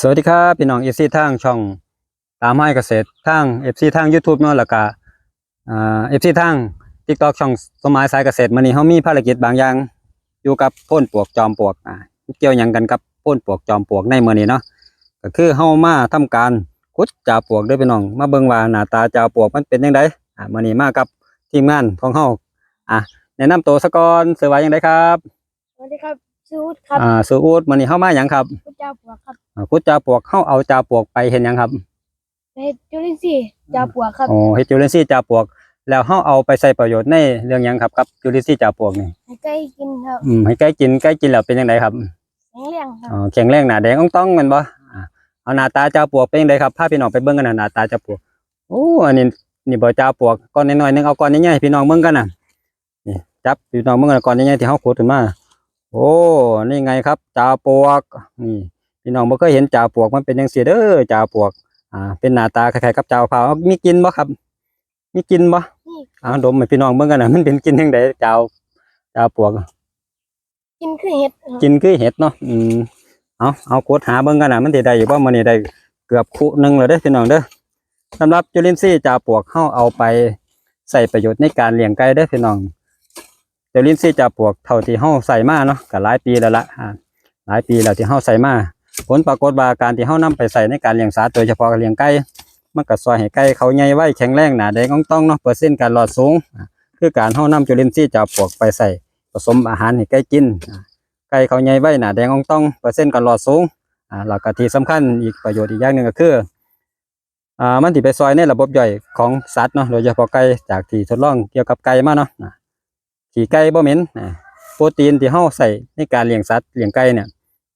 สวัสดีครับพี่น้องเอฟซีทางช่องตามให้เกษตรทางเอฟซีทาง YouTube เนาะแล้วก็อ่าเอฟซีทาง TikTok ช่องสมหมายสายเกษตรมื้อนี้เฮามีภารกิจบางอย่างอยู่กับโพ่นปลวกจอมปลวกอ่าเกี่ยวยังกันกับโพ่นปลวกจอมปลวกในมือนี้เนาะก็คือเฮามาทำการขุดจ่าปลวกด้วยพี่น้อง มาเบิ่งว่าหน้าตาจ่าปลวกมันเป็นจังไดอ่ามือนี้มากับทีมงานของเฮาอะแนะนำตัวซะก่อนชื่อว่าจังไดครับสวัสดีครับ ชื่อวุฒิครับอ่าชื่ออูดมื้อนี้เฮามาหยังครับพุทธเจ้าปวกครับอ่าขุดจ่าปลวกเฮาเอาจ่าปลวกไปเฮ็ดหยังครับเพชรจุลินทรีย์เจ้าปวกครับโอ้เฮ็ดจุลินทรีย์จ่าปลวก แล้วเฮาเอาไปใช้ประโยชน์ในเรื่องหยังครับกับจุลินทรีย์จ่าปลวกนี่ให้ไก่กินครับอืมให้ไก่กินไก่กินแล้วเป็นจังไดครับแข็งแรงครับอ๋อแข็งแรงหน้าแดงอ่องต้องแม่นบ่อ่าเอาหน้าตาจ่าปลวกเป็นจังไดครับพาพี่น้องไปเบิ่งกันน่ะหน้าตาจ่าปลวกโอ้อันนี้นี่บ่จ่าปลวกก้อนน้อยๆหนึงเอาก้อนใหญ่ๆให้พี่น้องเบิ่งกันน่ะนี่จับพี่น้องเบิ่งกันก้อนใหญ่ๆที่เฮาขุดขึ้นมา โอ้นี่ไงครับจ่าปลวกนี่พี่น้องบ่เคยเห็นจ่าปลวกมันเป็นจังซี่เด้อจ่าปลวก อ่า เป็นหน้าตาคล้ายๆกับจ่ามะพร้าวมีกลินบ่ครับ มีกลินบ่นี่อ่าดมให้พี่น้องเบิ่งกันนะมันเป็นกินจังไดเจ้าเจ้าปวก กินคือเห็ดครับกินคือเห็ดเนาะอืมเอาเอากดหาเบิ่งกันนะมันสิได้อยู่บ่มื้อนี้ได้เกือบคุหนึงแล้วเด้อพี่น้องเด้อสำหรับจุลินทรีย์จ่าปวกเฮาเอาไปใส่ประโยชน์ในการเลี้ยงไก่เด้อพี่น้อง จุลินทรีย์จ่าปวกเท่าที่เฮาใส่มาเนาะก็หลายปีแล้วละอ่าหลายปีแล้วที่เฮาใส่มาผลปรากฏว่าการที่เฮานำไปใส่ในการเลี้ยงสัตว์โดยเฉพาะเลี้ยงไก่มันก็ซอยให้ไก่เขาใหญ่ไว้แข็งแรงหนาแดงอ่องต้องเนาะเปอร์เซ็นต์การรอดสูง คือการเฮานำจุลินทรีย์จ่าปวกไปใส่ผสมอาหารให้ไก่กินไก่เขาใหญ่ไว้หนาแดงอ่องต้องเปอร์เซ็นต์การรอดสูงอ่าแล้วก็ที่สำคัญอีกประโยชน์อีกอย่างหนึ่งก็คืออ่ามันที่ไปซอยในระบบย่อยของสัตว์เนาะโดยเฉพาะไก่จากที่ทดลองเกี่ยวกับไก่มาเนาะ ขี่ไก่บ่เหม็นอ่าโปรตีนที่เฮาใส่ในการเลี้ยงสัตว์เลี้ยงไก่เนี่ย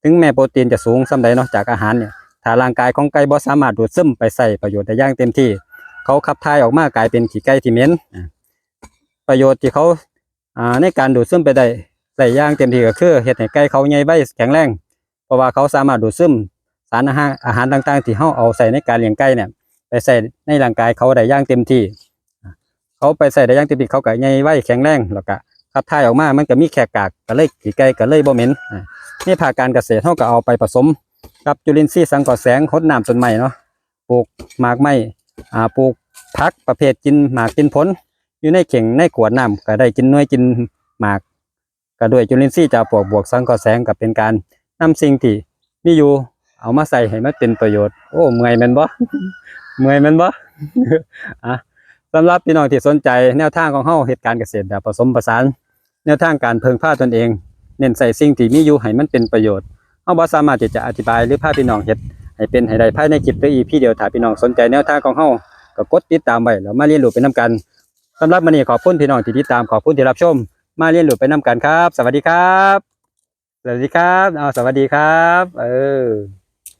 ถึงแม้โปรตีนจะสูงส่ำใดเนาะจากอาหารเนี่ยถ้าร่างกายของไก่บ่สามารถดูดซึมไปใส่ประโยชน์ได้อย่างเต็มที่ เขาขับถ่ายออกมากลายเป็นขี้ไก่ที่เหม็นประโยชน์ที่เขาอ่าในการดูดซึมไปได้ได้อย่างเต็มที่ก็คือเฮ็ดให้ไก่เขาใหญ่ใบแข็งแรงเพราะว่าเขาสามารถดูดซึมสารอาหารอาหารต่างๆ ที่เฮาเอาใส่ในการเลี้ยงไก่เนี่ย ไปใส่ในร่างกายเขาได้ย่างเต็มที่ เขาไปใส่ได้อย่างต็มที่เขาก็ใหญ่ไวแข็งแรงแล้วก็ขับถ่ายออกมามันก็มีแค่กากก็เลยขี้ไก่ก็เลยบ่เหม็นนี่ภาคการเกษตรเฮาก็เอาไปผสม กับจุลินทรีย์สังเคราะห์แสงหดน้ำต้นไม้เนาะปลูกหมากไม้อ่าปลูกผักประเภทกินหมากกินผล อยู่ในเข่งในขวดน้ำก็ได้กินน่วยกินหมากก็ด้วยจุลินทรีย์จากปลวกบวกสังเคราะห์แสงก็เป็นการนำสิ่งที่มีอยู่เอามาใส่ให้มันเป็นประโยชน์ โอ้เมื่อยแมันบ่เมื่อยแมันบ่อะ สำหรับพี่น้องที่สนใจแนวทางของเฮาเหตุการณ์เกษตรแบบผสมผสาน แนวทางการเพิ่งพาตนเอง เน้นใส่สิ่งที่มีอยู่ให้มันเป็นประโยชน์เฮาบ่สามารถที่จะอธิบายหรือพาพี่น้องเฮ็ดให้เป็นให้ได้ภายในคลิปหรือ EP เดียวถ้าพี่น้องสนใจแนวทางของเฮาก็กดติดตามไว้แล้วมาเรียนรู้ไปนํกันสำหรับมื้อนี้ขอบคุณพี่น้องที่ติดตามขอบคุณที่รับชม มาเรียนรู้ไปนํกันครับ สวัสดีครับ สวัสดีครับเอาสวัสดีครับ เออ